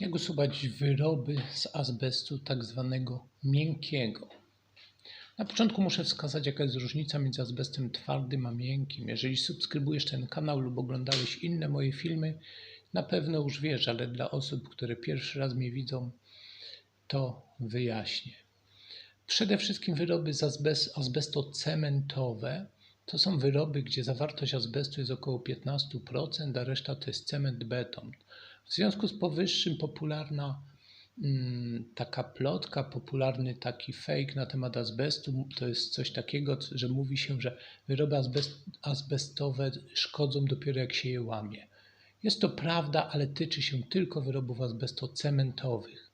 Jak usuwać wyroby z azbestu tak zwanego miękkiego? Na początku muszę wskazać, jaka jest różnica między azbestem twardym a miękkim. Jeżeli subskrybujesz ten kanał lub oglądałeś inne moje filmy, na pewno już wiesz, ale dla osób, które pierwszy raz mnie widzą, to wyjaśnię. Przede wszystkim wyroby z azbest, azbestocementowe to są wyroby, gdzie zawartość azbestu jest około 15%, a reszta to jest cement, beton. W związku z powyższym popularna mm, taka plotka, popularny taki fake na temat azbestu to jest coś takiego, że mówi się, że wyroby azbest, azbestowe szkodzą dopiero jak się je łamie. Jest to prawda, ale tyczy się tylko wyrobów azbestocementowych.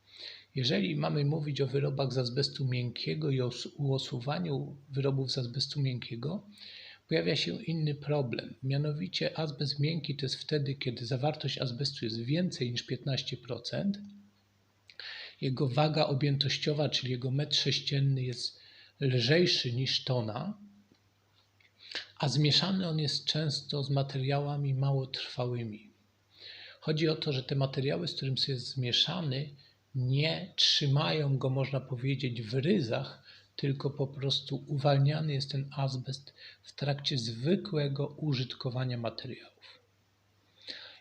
Jeżeli mamy mówić o wyrobach z azbestu miękkiego i o usuwaniu wyrobów z azbestu miękkiego, pojawia się inny problem. Mianowicie azbest miękki to jest wtedy, kiedy zawartość azbestu jest więcej niż 15%, jego waga objętościowa, czyli jego metr sześcienny jest lżejszy niż tona, a zmieszany on jest często z materiałami małotrwałymi. Chodzi o to, że te materiały, z którym jest zmieszany, nie trzymają go, można powiedzieć, w ryzach, tylko po prostu uwalniany jest ten azbest w trakcie zwykłego użytkowania materiałów.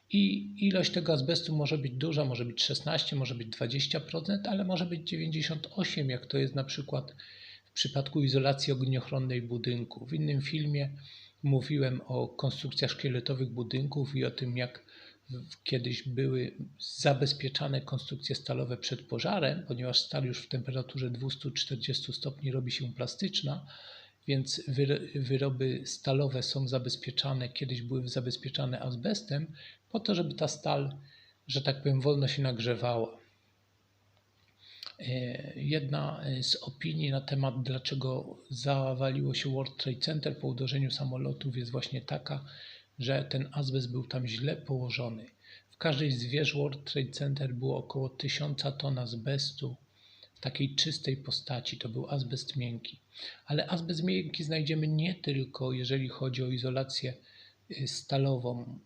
I ilość tego azbestu może być duża, może być 16, może być 20%, ale może być 98, jak to jest na przykład w przypadku izolacji ogniochronnej budynku. W innym filmie mówiłem o konstrukcjach szkieletowych budynków i o tym, jak kiedyś były zabezpieczane konstrukcje stalowe przed pożarem, ponieważ stal już w temperaturze 240 stopni robi się plastyczna, więc wyroby stalowe są zabezpieczane, kiedyś były zabezpieczane azbestem, po to, żeby ta stal, że tak powiem, wolno się nagrzewała. E, jedna z opinii na temat, dlaczego zawaliło się World Trade Center po uderzeniu samolotów, jest właśnie taka, że ten azbest był tam źle położony. W każdej z wież World Trade Center było około 1000 ton azbestu w takiej czystej postaci. To był azbest miękki. Ale azbest miękki znajdziemy nie tylko, jeżeli chodzi o izolację y, stalową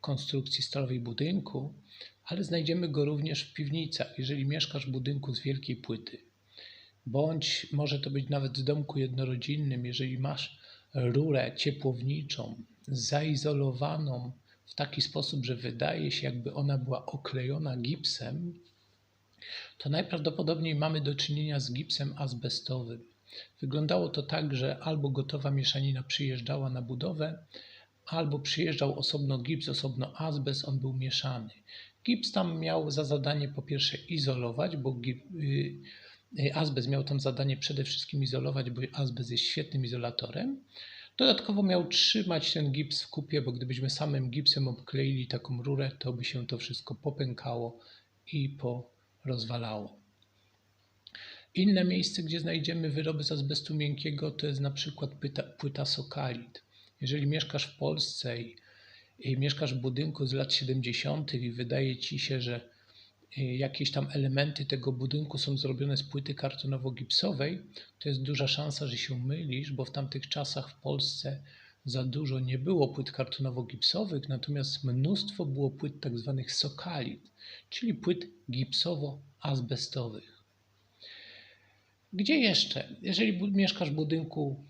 konstrukcji stalowej budynku, ale znajdziemy go również w piwnicach, jeżeli mieszkasz w budynku z wielkiej płyty. Bądź może to być nawet w domku jednorodzinnym, jeżeli masz rurę ciepłowniczą, zaizolowaną w taki sposób, że wydaje się, jakby ona była oklejona gipsem, to najprawdopodobniej mamy do czynienia z gipsem azbestowym. Wyglądało to tak, że albo gotowa mieszanina przyjeżdżała na budowę, albo przyjeżdżał osobno gips, osobno azbest, on był mieszany. Gips tam miał za zadanie po pierwsze izolować, bo y, y, azbest miał tam zadanie przede wszystkim izolować, bo azbest jest świetnym izolatorem. Dodatkowo miał trzymać ten gips w kupie, bo gdybyśmy samym gipsem obkleili taką rurę, to by się to wszystko popękało i porozwalało. Inne miejsce, gdzie znajdziemy wyroby z azbestu miękkiego, to jest na przykład płyta, płyta sokalit. Jeżeli mieszkasz w Polsce i, i mieszkasz w budynku z lat 70. i wydaje ci się, że jakieś tam elementy tego budynku są zrobione z płyty kartonowo-gipsowej, to jest duża szansa, że się mylisz, bo w tamtych czasach w Polsce za dużo nie było płyt kartonowo-gipsowych, natomiast mnóstwo było płyt tak zwanych sokalit, czyli płyt gipsowo-azbestowych. Gdzie jeszcze? Jeżeli mieszkasz w budynku,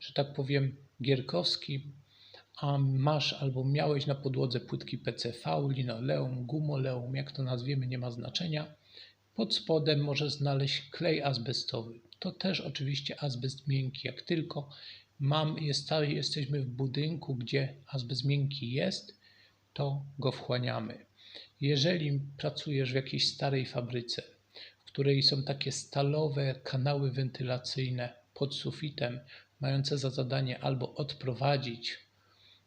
że tak powiem, gierkowskim, a masz albo miałeś na podłodze płytki PCV, linoleum, gumoleum, jak to nazwiemy, nie ma znaczenia. Pod spodem możesz znaleźć klej azbestowy. To też oczywiście azbest miękki. Jak tylko mam, jest, jesteśmy w budynku, gdzie azbest miękki jest, to go wchłaniamy. Jeżeli pracujesz w jakiejś starej fabryce, w której są takie stalowe kanały wentylacyjne pod sufitem, mające za zadanie albo odprowadzić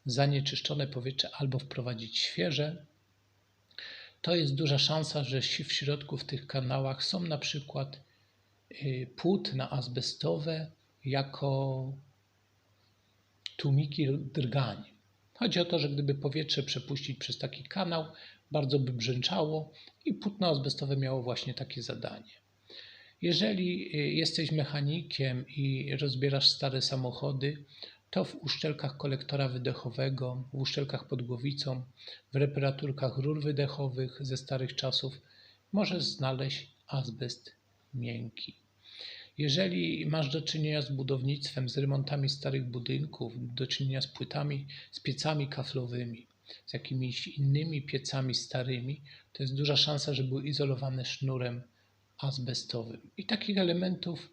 zanieczyszczone powietrze albo wprowadzić świeże, to jest duża szansa, że w środku w tych kanałach są na przykład y, płótna azbestowe jako tłumiki drgań. Chodzi o to, że gdyby powietrze przepuścić przez taki kanał, bardzo by brzęczało i płótno azbestowe miało właśnie takie zadanie. Jeżeli y, jesteś mechanikiem i rozbierasz stare samochody, to w uszczelkach kolektora wydechowego, w uszczelkach pod głowicą, w reparaturkach rur wydechowych ze starych czasów możesz znaleźć azbest miękki. Jeżeli masz do czynienia z budownictwem, z remontami starych budynków, do czynienia z płytami, z piecami kaflowymi, z jakimiś innymi piecami starymi, to jest duża szansa, że były izolowane sznurem azbestowym. I takich elementów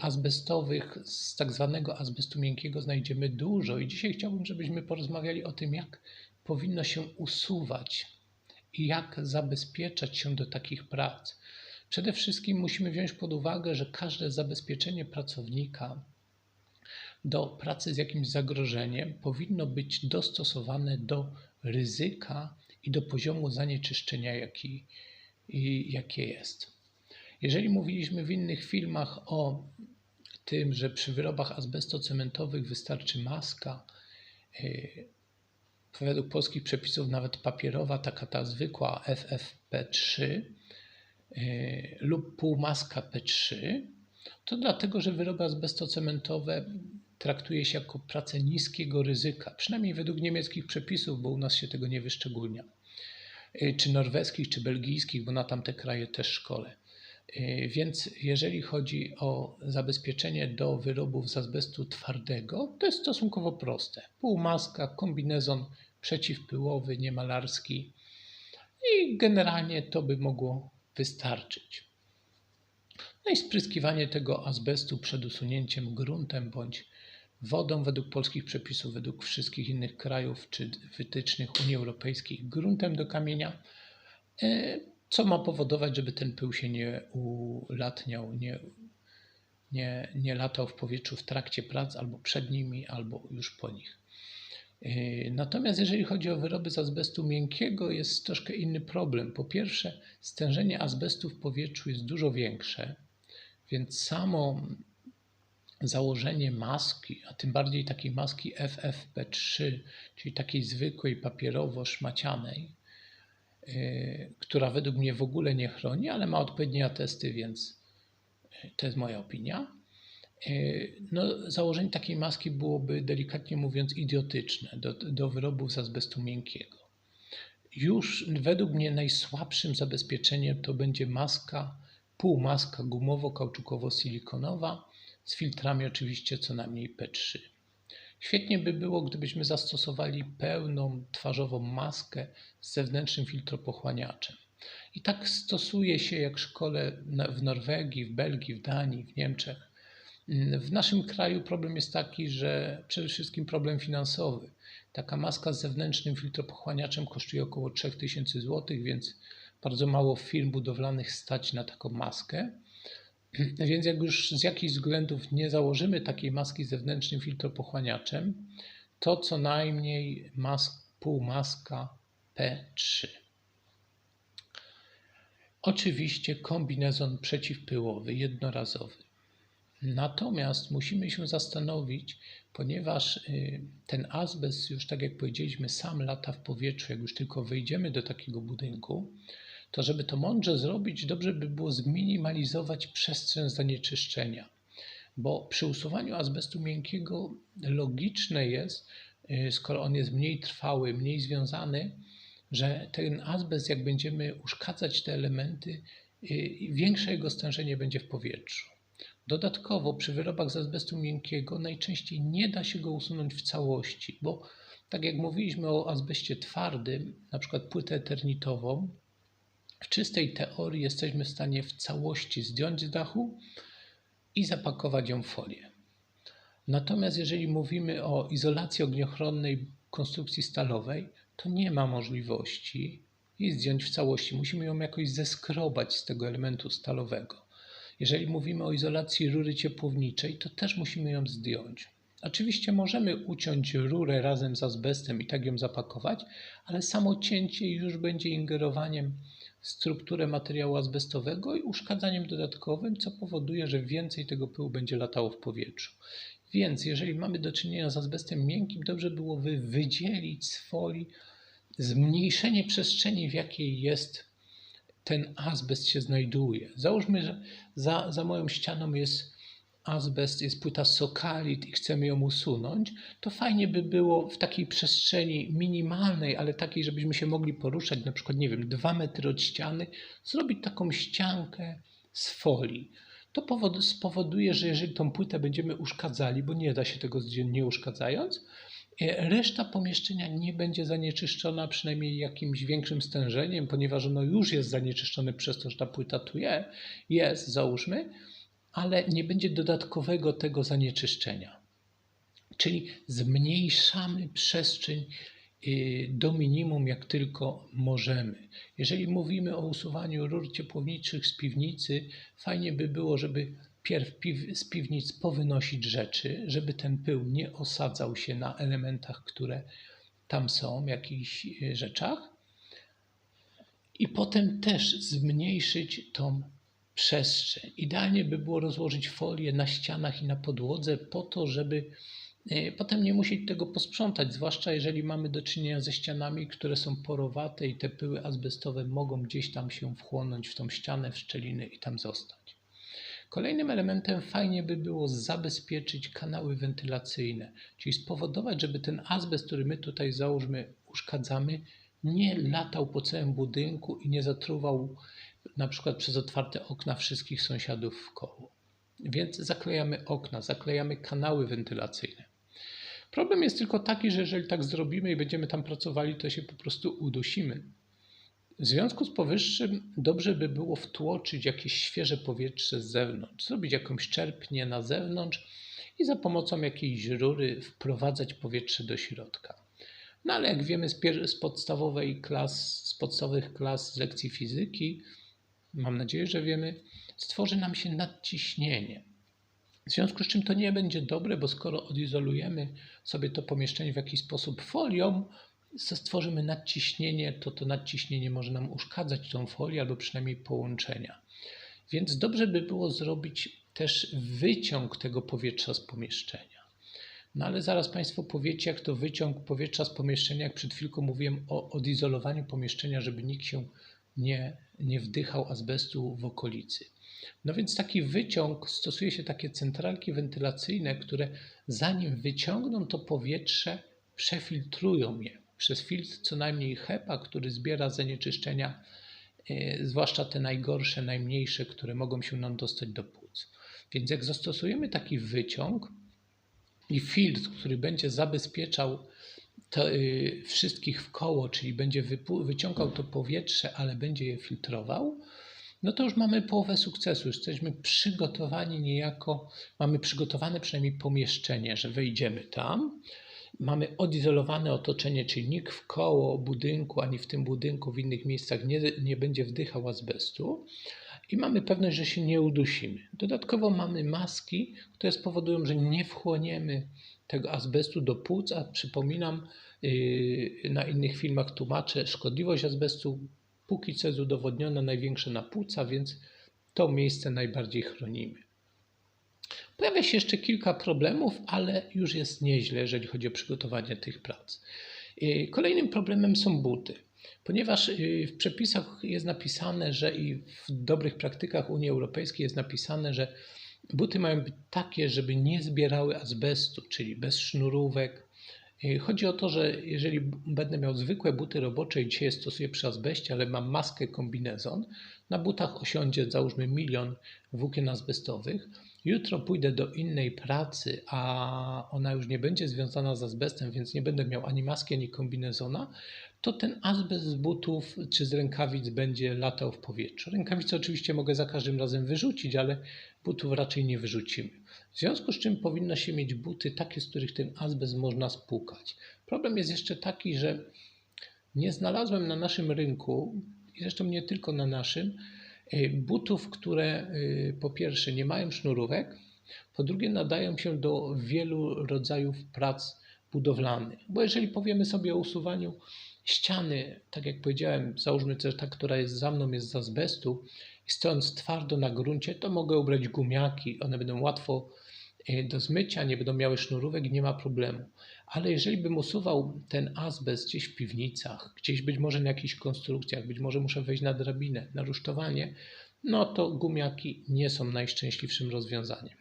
azbestowych z tak zwanego azbestu miękkiego znajdziemy dużo. I dzisiaj chciałbym, żebyśmy porozmawiali o tym, jak powinno się usuwać i jak zabezpieczać się do takich prac. Przede wszystkim musimy wziąć pod uwagę, że każde zabezpieczenie pracownika do pracy z jakimś zagrożeniem powinno być dostosowane do ryzyka i do poziomu zanieczyszczenia, jaki, jakie jest. Jeżeli mówiliśmy w innych filmach o tym, że przy wyrobach azbestocementowych wystarczy maska, y, według polskich przepisów nawet papierowa, taka ta zwykła FFP3, E, lub półmaska P3, to dlatego, że wyroby azbestocementowe traktuje się jako pracę niskiego ryzyka, przynajmniej według niemieckich przepisów, bo u nas się tego nie wyszczególnia, e, czy norweskich, czy belgijskich, bo na tamte kraje też szkole. E, więc jeżeli chodzi o zabezpieczenie do wyrobów z azbestu twardego, to jest stosunkowo proste. Półmaska, kombinezon przeciwpyłowy, niemalarski i generalnie to by mogło wystarczyć. No i spryskiwanie tego azbestu przed usunięciem gruntem bądź wodą według polskich przepisów, według wszystkich innych krajów czy wytycznych Unii Europejskiej gruntem do kamienia, e, co ma powodować, żeby ten pył się nie ulatniał, nie, nie, nie latał w powietrzu w trakcie prac albo przed nimi, albo już po nich. Yy, natomiast jeżeli chodzi o wyroby z azbestu miękkiego, jest troszkę inny problem. Po pierwsze, stężenie azbestu w powietrzu jest dużo większe, więc samo założenie maski, a tym bardziej takiej maski FFP3, czyli takiej zwykłej papierowo-szmacianej, która według mnie w ogóle nie chroni, ale ma odpowiednie atesty, więc yy, to jest moja opinia. E, no, założenie takiej maski byłoby delikatnie mówiąc idiotyczne do, do wyrobów z azbestu miękkiego. Już według mnie najsłabszym zabezpieczeniem to będzie maska, półmaska gumowo-kauczukowo-silikonowa z filtrami oczywiście co najmniej P3. Świetnie by było, gdybyśmy zastosowali pełną twarzową maskę z zewnętrznym filtropochłaniaczem. I tak stosuje się jak szkole w Norwegii, w Belgii, w Danii, w Niemczech. W naszym kraju problem jest taki, że przede wszystkim problem finansowy. Taka maska z zewnętrznym filtropochłaniaczem kosztuje około 3000 zł, więc bardzo mało firm budowlanych stać na taką maskę. Więc jak już z jakichś względów nie założymy takiej maski zewnętrznym filtropochłaniaczem, to co najmniej mask, półmaska P3. Oczywiście kombinezon przeciwpyłowy, jednorazowy. Natomiast musimy się zastanowić, ponieważ y, ten azbest, już tak jak powiedzieliśmy, sam lata w powietrzu, jak już tylko wejdziemy do takiego budynku, to żeby to mądrze zrobić, dobrze by było zminimalizować przestrzeń zanieczyszczenia. Bo przy usuwaniu azbestu miękkiego logiczne jest, y, skoro on jest mniej trwały, mniej związany, że ten azbest, jak będziemy uszkadzać te elementy, y, większe jego stężenie będzie w powietrzu. Dodatkowo przy wyrobach z azbestu miękkiego najczęściej nie da się go usunąć w całości, bo tak jak mówiliśmy o azbeście twardym, na przykład płytę eternitową, w czystej teorii jesteśmy w stanie w całości zdjąć z dachu i zapakować ją w folię. Natomiast jeżeli mówimy o izolacji ogniochronnej konstrukcji stalowej, to nie ma możliwości jej zdjąć w całości. Musimy ją jakoś zeskrobać z tego elementu stalowego. Jeżeli mówimy o izolacji rury ciepłowniczej, to też musimy ją zdjąć. Oczywiście możemy uciąć rurę razem z azbestem i tak ją zapakować, ale samo cięcie już będzie ingerowaniem strukturę materiału azbestowego i uszkadzaniem dodatkowym, co powoduje, że więcej tego pyłu będzie latało w powietrzu. Więc jeżeli mamy do czynienia z azbestem miękkim, dobrze byłoby wydzielić z folii zmniejszenie przestrzeni, w jakiej jest ten azbest się znajduje. Załóżmy, że za, za moją ścianą jest azbest, jest płyta sokalit i chcemy ją usunąć, to fajnie by było w takiej przestrzeni minimalnej, ale takiej, żebyśmy się mogli poruszać, na przykład, nie wiem, dwa metry od ściany, zrobić taką ściankę z folii. To powod, spowoduje, że jeżeli tą płytę będziemy uszkadzali, bo nie da się tego nie uszkadzając, e, reszta pomieszczenia nie będzie zanieczyszczona przynajmniej jakimś większym stężeniem, ponieważ ono już jest zanieczyszczone przez to, że ta płyta tu je, jest, załóżmy, ale nie będzie dodatkowego tego zanieczyszczenia. Czyli zmniejszamy przestrzeń y, do minimum, jak tylko możemy. Jeżeli mówimy o usuwaniu rur ciepłowniczych z piwnicy, fajnie by było, żeby pierw z piwnic powynosić rzeczy, żeby ten pył nie osadzał się na elementach, które tam są, jakichś y, rzeczach. I potem też zmniejszyć tą przestrzeń. Idealnie by było rozłożyć folię na ścianach i na podłodze po to, żeby e, potem nie musieć tego posprzątać, zwłaszcza jeżeli mamy do czynienia ze ścianami, które są porowate i te pyły azbestowe mogą gdzieś tam się wchłonąć w tą ścianę, w szczeliny i tam zostać. Kolejnym elementem fajnie by było zabezpieczyć kanały wentylacyjne, czyli spowodować, żeby ten azbest, który my tutaj załóżmy uszkadzamy, nie latał po całym budynku i nie zatruwał na przykład przez otwarte okna wszystkich sąsiadów w koło. Więc zaklejamy okna, zaklejamy kanały wentylacyjne. Problem jest tylko taki, że jeżeli tak zrobimy i będziemy tam pracowali, to się po prostu udusimy. W związku z powyższym dobrze by było wtłoczyć jakieś świeże powietrze z zewnątrz, zrobić jakąś czerpnię na zewnątrz i za pomocą jakiejś rury wprowadzać powietrze do środka. No ale jak wiemy z, z podstawowej klas, z podstawowych klas z lekcji fizyki, mam nadzieję, że wiemy, stworzy nam się nadciśnienie. W związku z czym to nie będzie dobre, bo skoro odizolujemy sobie to pomieszczenie w jakiś sposób folią, stworzymy nadciśnienie, to to nadciśnienie może nam uszkadzać tą folię albo przynajmniej połączenia. Więc dobrze by było zrobić też wyciąg tego powietrza z pomieszczenia. No ale zaraz Państwo powiecie, jak to wyciąg powietrza z pomieszczenia, jak przed chwilką mówiłem o odizolowaniu pomieszczenia, żeby nikt się nie, nie wdychał azbestu w okolicy. No więc taki wyciąg, stosuje się takie centralki wentylacyjne, które zanim wyciągną to powietrze, przefiltrują je przez filtr co najmniej HEPA, który zbiera zanieczyszczenia, yy, zwłaszcza te najgorsze, najmniejsze, które mogą się nam dostać do płuc. Więc jak zastosujemy taki wyciąg i filtr, który będzie zabezpieczał to, y, wszystkich w koło, czyli będzie wyciągał to powietrze, ale będzie je filtrował, no to już mamy połowę sukcesu. Jesteśmy przygotowani niejako, mamy przygotowane przynajmniej pomieszczenie, że wejdziemy tam. Mamy odizolowane otoczenie, czyli nikt w koło budynku, ani w tym budynku, w innych miejscach nie, nie będzie wdychał azbestu i mamy pewność, że się nie udusimy. Dodatkowo mamy maski, które spowodują, że nie wchłoniemy tego azbestu do płuc, a przypominam, yy, na innych filmach tłumaczę, szkodliwość azbestu póki co jest udowodniona największa na płuca, więc to miejsce najbardziej chronimy. Pojawia się jeszcze kilka problemów, ale już jest nieźle, jeżeli chodzi o przygotowanie tych prac. Yy, kolejnym problemem są buty. Ponieważ yy, w przepisach jest napisane, że i w dobrych praktykach Unii Europejskiej jest napisane, że Buty mają być takie, żeby nie zbierały azbestu, czyli bez sznurówek. Chodzi o to, że jeżeli będę miał zwykłe buty robocze i dzisiaj stosuję przy azbeście, ale mam maskę kombinezon, na butach osiądzie załóżmy milion włókien azbestowych. Jutro pójdę do innej pracy, a ona już nie będzie związana z azbestem, więc nie będę miał ani maski, ani kombinezona, to ten azbest z butów czy z rękawic będzie latał w powietrzu. Rękawice oczywiście mogę za każdym razem wyrzucić, ale butów raczej nie wyrzucimy. W związku z czym powinno się mieć buty takie, z których ten azbest można spłukać. Problem jest jeszcze taki, że nie znalazłem na naszym rynku, i zresztą nie tylko na naszym, y, butów, które y, po pierwsze nie mają sznurówek, po drugie nadają się do wielu rodzajów prac budowlanych. Bo jeżeli powiemy sobie o usuwaniu ściany, tak jak powiedziałem, załóżmy, że ta, która jest za mną, jest z azbestu, i stojąc twardo na gruncie, to mogę ubrać gumiaki, one będą łatwo e, do zmycia, nie będą miały sznurówek nie ma problemu. Ale jeżeli bym usuwał ten azbest gdzieś w piwnicach, gdzieś być może na jakichś konstrukcjach, być może muszę wejść na drabinę, na rusztowanie, no to gumiaki nie są najszczęśliwszym rozwiązaniem.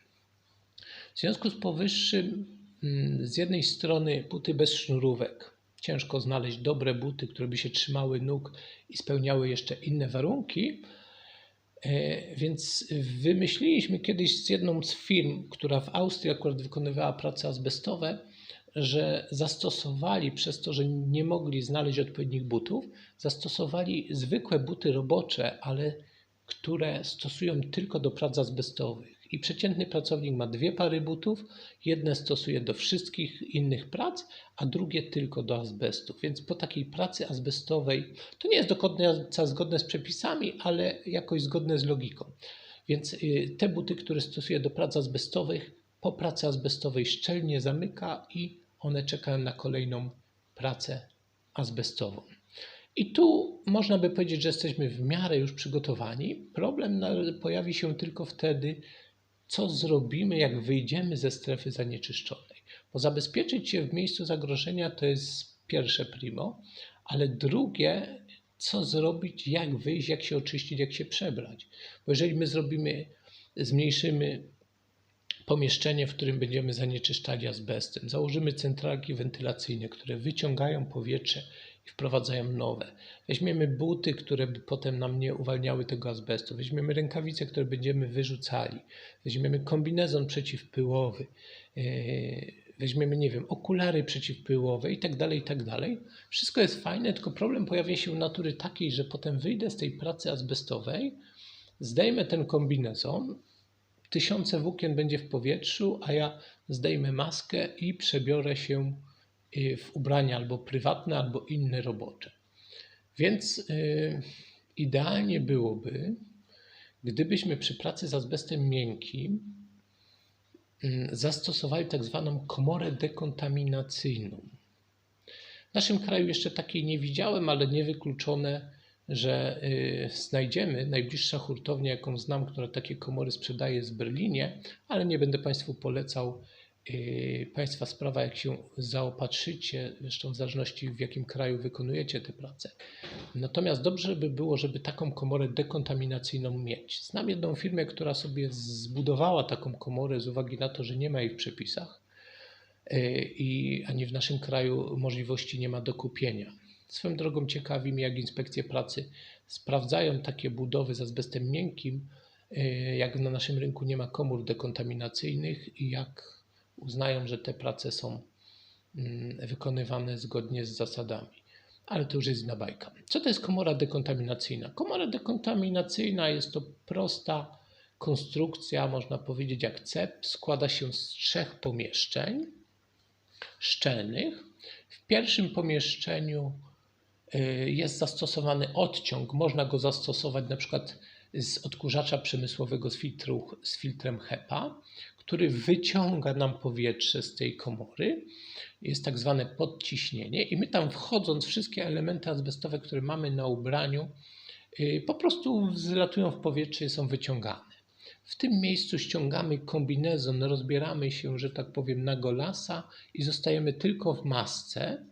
W związku z powyższym, mm, z jednej strony buty bez sznurówek. Ciężko znaleźć dobre buty, które by się trzymały nóg i spełniały jeszcze inne warunki. E, więc wymyśliliśmy kiedyś z jedną z firm, która w Austrii akurat wykonywała prace azbestowe, że zastosowali przez to, że nie mogli znaleźć odpowiednich butów, zastosowali zwykłe buty robocze, ale które stosują tylko do prac azbestowych. I przeciętny pracownik ma dwie pary butów, jedne stosuje do wszystkich innych prac, a drugie tylko do azbestu. Więc po takiej pracy azbestowej to nie jest do końca zgodne z przepisami, ale jakoś zgodne z logiką. Więc y, te buty, które stosuje do prac azbestowych, po pracy azbestowej szczelnie zamyka i one czekają na kolejną pracę azbestową. I tu można by powiedzieć, że jesteśmy w miarę już przygotowani. Problem pojawi się tylko wtedy, co zrobimy, jak wyjdziemy ze strefy zanieczyszczonej. Bo zabezpieczyć się w miejscu zagrożenia to jest pierwsze primo, ale drugie, co zrobić, jak wyjść, jak się oczyścić, jak się przebrać. Bo jeżeli my zrobimy, zmniejszymy pomieszczenie, w którym będziemy zanieczyszczali azbestem, założymy centralki wentylacyjne, które wyciągają powietrze i wprowadzają nowe. Weźmiemy buty, które by potem nam nie uwalniały tego azbestu. Weźmiemy rękawice, które będziemy wyrzucali. Weźmiemy kombinezon przeciwpyłowy. E, weźmiemy, nie wiem, okulary przeciwpyłowe i tak dalej, i tak dalej. Wszystko jest fajne, tylko problem pojawia się natury takiej, że potem wyjdę z tej pracy azbestowej, zdejmę ten kombinezon, tysiące włókien będzie w powietrzu, a ja zdejmę maskę i przebiorę się w ubrania albo prywatne, albo inne robocze. Więc y, idealnie byłoby, gdybyśmy przy pracy z azbestem miękkim y, zastosowali tak zwaną komorę dekontaminacyjną. W naszym kraju jeszcze takiej nie widziałem, ale niewykluczone, że znajdziemy. Najbliższa hurtownia, jaką znam, która takie komory sprzedaje, jest w Berlinie, ale nie będę Państwu polecał państwa sprawa, jak się zaopatrzycie, zresztą w zależności w jakim kraju wykonujecie te prace. Natomiast dobrze by było, żeby taką komorę dekontaminacyjną mieć. Znam jedną firmę, która sobie zbudowała taką komorę z uwagi na to, że nie ma jej w przepisach yy, i ani w naszym kraju możliwości nie ma do kupienia. Swoją drogą ciekawi mnie, jak inspekcje pracy sprawdzają takie budowy z azbestem miękkim, yy, jak na naszym rynku nie ma komór dekontaminacyjnych i jak uznają, że te prace są mm, wykonywane zgodnie z zasadami. Ale to już jest inna bajka. Co to jest komora dekontaminacyjna? Komora dekontaminacyjna jest to prosta konstrukcja, można powiedzieć jak cep. Składa się z trzech pomieszczeń szczelnych. W pierwszym pomieszczeniu y, jest zastosowany odciąg. Można go zastosować na przykład z odkurzacza przemysłowego z, filtru, z filtrem HEPA który wyciąga nam powietrze z tej komory. Jest tak zwane podciśnienie, i my tam wchodząc, wszystkie elementy azbestowe, które mamy na ubraniu, y, po prostu zlatują w powietrze i są wyciągane. W tym miejscu ściągamy kombinezon, rozbieramy się, że tak powiem, na golasa i zostajemy tylko w masce.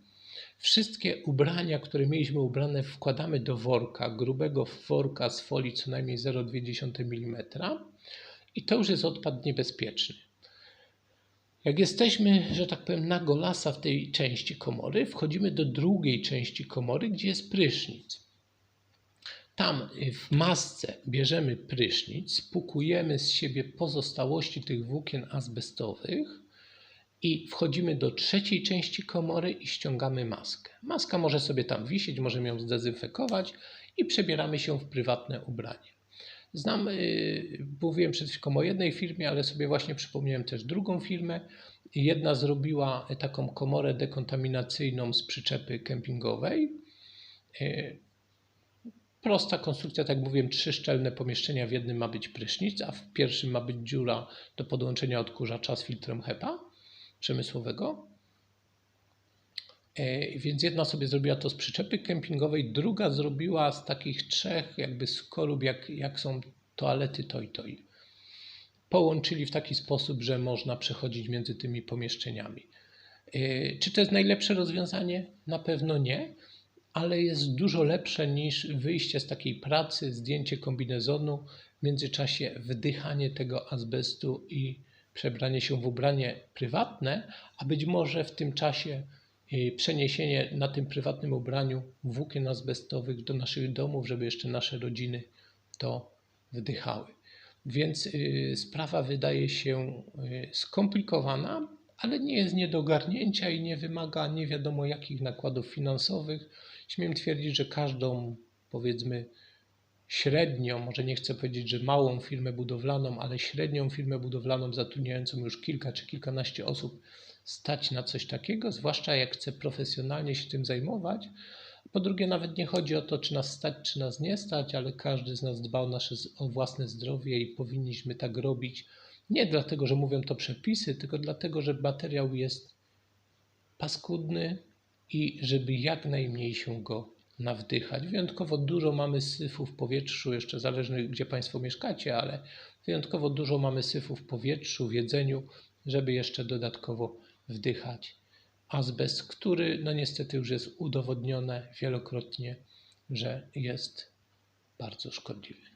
Wszystkie ubrania, które mieliśmy ubrane, wkładamy do worka, grubego worka z folii co najmniej 0,2 mm i to już jest odpad niebezpieczny. Jak jesteśmy, że tak powiem, na golasa w tej części komory, wchodzimy do drugiej części komory, gdzie jest prysznic. Tam w masce bierzemy prysznic, spukujemy z siebie pozostałości tych włókien azbestowych i wchodzimy do trzeciej części komory i ściągamy maskę. Maska może sobie tam wisieć, możemy ją zdezynfekować i przebieramy się w prywatne ubranie. Znam, y, mówiłem przed chwilą o jednej firmie, ale sobie właśnie przypomniałem też drugą firmę. Jedna zrobiła taką komorę dekontaminacyjną z przyczepy kempingowej. Y, prosta konstrukcja, tak jak mówiłem, trzy szczelne pomieszczenia. W jednym ma być prysznic, a w pierwszym ma być dziura do podłączenia odkurzacza z filtrem HEPA przemysłowego. E, więc jedna sobie zrobiła to z przyczepy kempingowej, druga zrobiła z takich trzech jakby skorup, jak, jak są toalety to i to. I. Połączyli w taki sposób, że można przechodzić między tymi pomieszczeniami. E, czy to jest najlepsze rozwiązanie? Na pewno nie, ale jest dużo lepsze niż wyjście z takiej pracy, zdjęcie kombinezonu, w międzyczasie wdychanie tego azbestu i przebranie się w ubranie prywatne, a być może w tym czasie przeniesienie na tym prywatnym ubraniu włókien azbestowych do naszych domów, żeby jeszcze nasze rodziny to wdychały. Więc y, sprawa wydaje się y, skomplikowana, ale nie jest nie do ogarnięcia i nie wymaga nie wiadomo jakich nakładów finansowych. Śmiem twierdzić, że każdą, powiedzmy, średnią, może nie chcę powiedzieć, że małą firmę budowlaną, ale średnią firmę budowlaną zatrudniającą już kilka czy kilkanaście osób stać na coś takiego, zwłaszcza jak chce profesjonalnie się tym zajmować. Po drugie, nawet nie chodzi o to, czy nas stać, czy nas nie stać, ale każdy z nas dba o nasze o własne zdrowie i powinniśmy tak robić. Nie dlatego, że mówią to przepisy, tylko dlatego, że materiał jest paskudny i żeby jak najmniej się go nawdychać. Wyjątkowo dużo mamy syfu w powietrzu, jeszcze zależnie gdzie Państwo mieszkacie, ale wyjątkowo dużo mamy syfu w powietrzu, w jedzeniu, żeby jeszcze dodatkowo wdychać azbest, który no niestety już jest udowodnione wielokrotnie, że jest bardzo szkodliwy.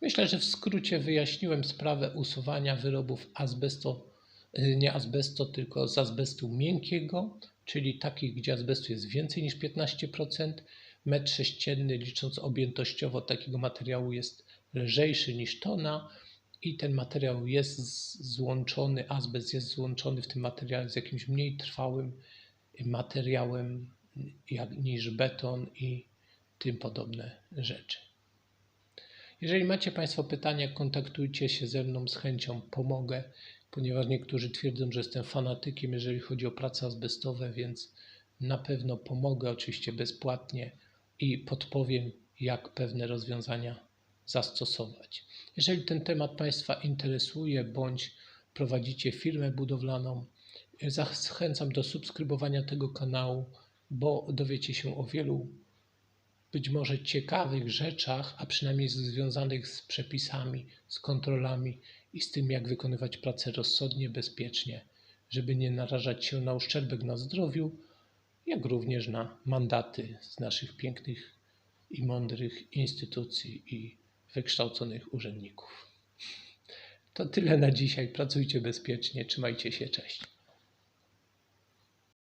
Myślę, że w skrócie wyjaśniłem sprawę usuwania wyrobów azbesto, nie azbesto, tylko z azbestu miękkiego, czyli takich, gdzie azbestu jest więcej niż 15%. Metr sześcienny, licząc objętościowo takiego materiału, jest lżejszy niż tona i ten materiał jest złączony, azbest jest złączony w tym materiale z jakimś mniej trwałym materiałem jak, niż beton i tym podobne rzeczy. Jeżeli macie Państwo pytania, kontaktujcie się ze mną, z chęcią pomogę, ponieważ niektórzy twierdzą, że jestem fanatykiem, jeżeli chodzi o prace azbestowe, więc na pewno pomogę, oczywiście bezpłatnie i podpowiem, jak pewne rozwiązania zastosować. Jeżeli ten temat Państwa interesuje bądź prowadzicie firmę budowlaną, zachęcam do subskrybowania tego kanału, bo dowiecie się o wielu być może ciekawych rzeczach, a przynajmniej związanych z przepisami, z kontrolami i z tym, jak wykonywać pracę rozsądnie, bezpiecznie, żeby nie narażać się na uszczerbek na zdrowiu, jak również na mandaty z naszych pięknych i mądrych instytucji i wykształconych urzędników. To tyle na dzisiaj. Pracujcie bezpiecznie, trzymajcie się, cześć.